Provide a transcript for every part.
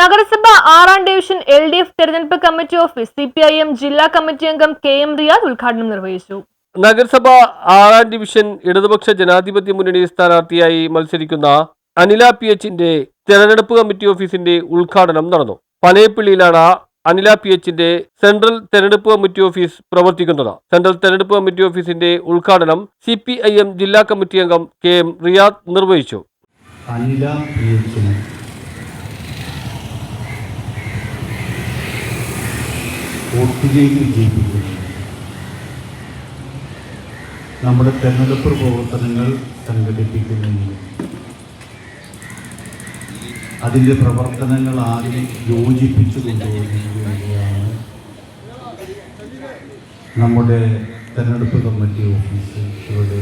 നഗരസഭ ആറാം division L D F തെരഞ്ഞെടുപ്പ് committee office C P I M ജില്ലാ കമ്മിറ്റി അംഗം കെ എം റിയാദ് ഉദ്ഘാടനം നിർവഹിച്ചു. നഗരസഭ ആറാം ഡിവിഷൻ ഇടതുപക്ഷ ജനാധിപത്യ മുന്നണി സ്ഥാനാർത്ഥിയായി മത്സരിക്കുന്ന അനില പി എച്ചിന്റെ തെരഞ്ഞെടുപ്പ് കമ്മിറ്റി ഓഫീസിന്റെ ഉദ്ഘാടനം നടന്നു. പനയപ്പള്ളിയിലാണ് അനില പി എച്ചിന്റെ സെൻട്രൽ തെരഞ്ഞെടുപ്പ് കമ്മിറ്റി ഓഫീസ് പ്രവർത്തിക്കുന്നത്. സെൻട്രൽ തെരഞ്ഞെടുപ്പ് കമ്മിറ്റി ഓഫീസിന്റെ ഉദ്ഘാടനം സി പി ഐ എം ജില്ലാ കമ്മിറ്റി അംഗം കെ എം റിയാദ് നിർവഹിച്ചു. അനില പി എച്ചിനെ വോട്ടിലേക്ക് വിജയിപ്പിക്കുന്നു നമ്മുടെ തെരഞ്ഞെടുപ്പ് പ്രവർത്തനങ്ങൾ സംഘടിപ്പിക്കുന്നതിന് അതിന്റെ പ്രവർത്തനങ്ങൾ ആദ്യം യോജിപ്പിച്ചു കൊണ്ടുപോകുന്നതിന് നമ്മുടെ തെരഞ്ഞെടുപ്പ് കമ്മിറ്റി ഓഫീസ് ഇവിടെ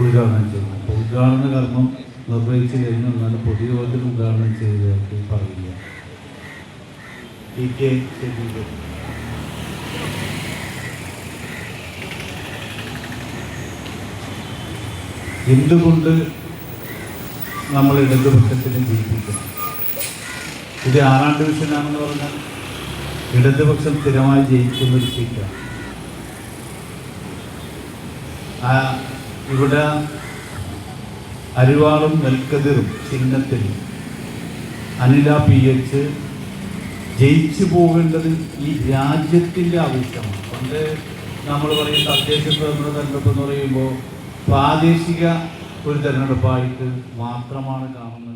ഉദ്ഘാടനം ചെയ്യുന്നത്. അപ്പോൾ ഉദ്ഘാടന കർമ്മം നിർവഹിച്ചു കഴിഞ്ഞു എന്നാണ് പൊതുയോഗത്തിൽ ഉദ്ഘാടനം ചെയ്തതായിട്ട് പറയുക ഇ കെ ശരീരം എന്തുകൊണ്ട് നമ്മൾ ഇടതുപക്ഷത്തിന് ജയിപ്പിക്കണം? ഇത് ആറാം ഡിവിഷനാണെന്ന് പറഞ്ഞാൽ ഇടതുപക്ഷം സ്ഥിരമായി ജയിക്കുന്ന ഒരു സീറ്റാണ്. ആ ഇവിടെ അരിവാളും നെൽക്കതിറും ചിഹ്നത്തിൽ അനില പി എച്ച് ജയിച്ചു പോകേണ്ടത് ഈ രാജ്യത്തിന്റെ ആവശ്യമാണ്. പണ്ട് നമ്മൾ പറയും തദ്ദേശ സ്വതന്ത്ര തെരഞ്ഞെടുപ്പ് എന്ന് പറയുമ്പോൾ പ്രാദേശിക ഒരു തെരഞ്ഞെടുപ്പായിട്ട് മാത്രമാണ് കാണുന്നത്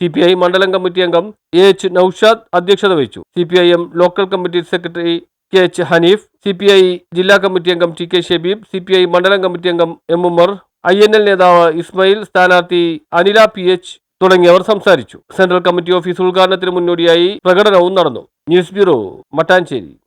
സി പി ഐ മണ്ഡലം കമ്മിറ്റി അംഗം എ എച്ച് നൌഷാദ് അധ്യക്ഷത വഹിച്ചു. C P I M local committee secretary K H Hanif C P I ജില്ലാ കമ്മിറ്റി അംഗം T K Shabeeb C P I മണ്ഡലം കമ്മിറ്റി അംഗം M Umar I N L നേതാവ് ഇസ്മയിൽ സ്ഥാനാർത്ഥി അനില പി എച്ച് തുടങ്ങിയവർ സംസാരിച്ചു. സെൻട്രൽ കമ്മിറ്റി ഓഫീസ് ഉദ്ഘാടനത്തിന് മുന്നോടിയായി പ്രകടനവും നടന്നു. News bureau Mattancherry.